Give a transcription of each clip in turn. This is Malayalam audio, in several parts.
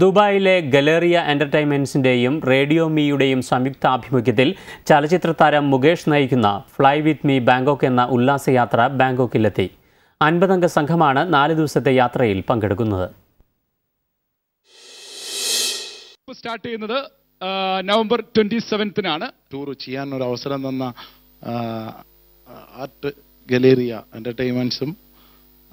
ദുബായിലെ ഗലേറിയ എന്റർടൈൻമെന്റ്സിന്റെയും റേഡിയോ മീയുടെയും സംയുക്താഭിമുഖ്യത്തിൽ ചലച്ചിത്ര താരം മുകേഷ് നയിക്കുന്ന ഫ്ലൈ വിത്ത് മീ ബാങ്കോക്ക് എന്ന ഉല്ലാസയാത്ര ബാങ്കോക്കിലെത്തി. അൻപതംഗ സംഘമാണ് നാല് ദിവസത്തെ യാത്രയിൽ പങ്കെടുക്കുന്നത്. സ്റ്റാർട്ട് ചെയ്യുന്നത് നവംബർ ട്വന്റി സെവൻത്തിനാണ്. ടൂർ ചെയ്യാൻ ഒരു അവസരം തന്ന ആർട്ട് ഗലേറിയ എന്റർടൈൻമെന്റ്സും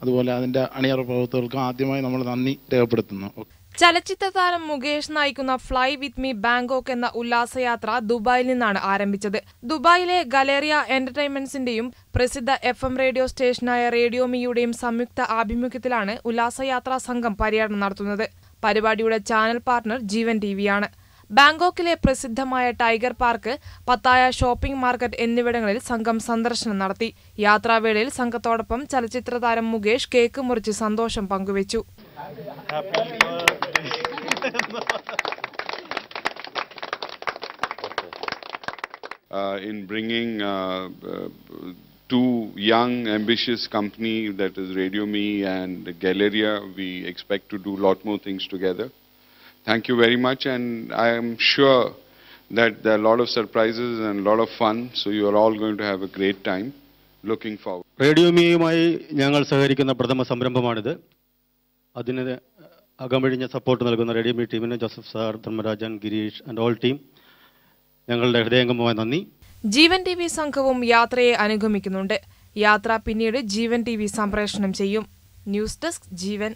അതുപോലെ അതിന്റെ അണിയറ പ്രവർത്തകർക്കും ആദ്യമായി നമ്മൾ നന്ദി രേഖപ്പെടുത്തുന്നു. ചലച്ചിത്ര താരം മുകേഷ് നയിക്കുന്ന ഫ്ലൈ വിത്ത് മീ ബാങ്കോക്ക് എന്ന ഉല്ലാസയാത്ര ദുബായിൽ നിന്നാണ് ആരംഭിച്ചത്. ദുബായിലെ ഗലേറിയ എന്റർടൈൻമെന്റ്സിന്റെയും പ്രസിദ്ധ എഫ് എം റേഡിയോ സ്റ്റേഷനായ റേഡിയോ മിയുടെയും സംയുക്ത ആഭിമുഖ്യത്തിലാണ് ഉല്ലാസയാത്രാ സംഘം പര്യടനം നടത്തുന്നത്. പരിപാടിയുടെ ചാനൽ പാർട്ണർ ജീവൻ ടി വിയാണ് ബാങ്കോക്കിലെ പ്രസിദ്ധമായ tiger park Pattaya shopping market എന്നിവിടങ്ങളിൽ സംഘം സന്ദർശനം നടത്തി. യാത്രാവേളയിൽ സംഘത്തോടൊപ്പം ചലച്ചിത്ര താരം മുകേഷ് കേക്ക് മുറിച്ച് സന്തോഷം പങ്കുവച്ചു. uh, in bringing uh, uh, two young, ambitious company that is Radio Me and Galleria. We expect to do a lot more things together. Thank you very much, and I am sure that there are a lot of surprises and a lot of fun. So you are all going to have a great time. Looking forward. Radio മീയുമായി ഞങ്ങൾ സഹകരിക്കുന്ന പ്രഥമ സംരംഭമാണിത് അതിന് അകമഴിഞ്ഞ സപ്പോർട്ട് നൽകുന്ന റേഡിയോ മീ ടീമിന് Joseph sir Dharmarajan Girish and all team ഞങ്ങളുടെ ഹൃദയംഗമമായ നന്ദി. ജീവൻ ടി വി സംഘവും യാത്രയെ അനുഗമിക്കുന്നുണ്ട്. യാത്ര പിന്നീട് ജീവൻ ടി വി സംപ്രേഷണം ചെയ്യും. News desk Jeevan.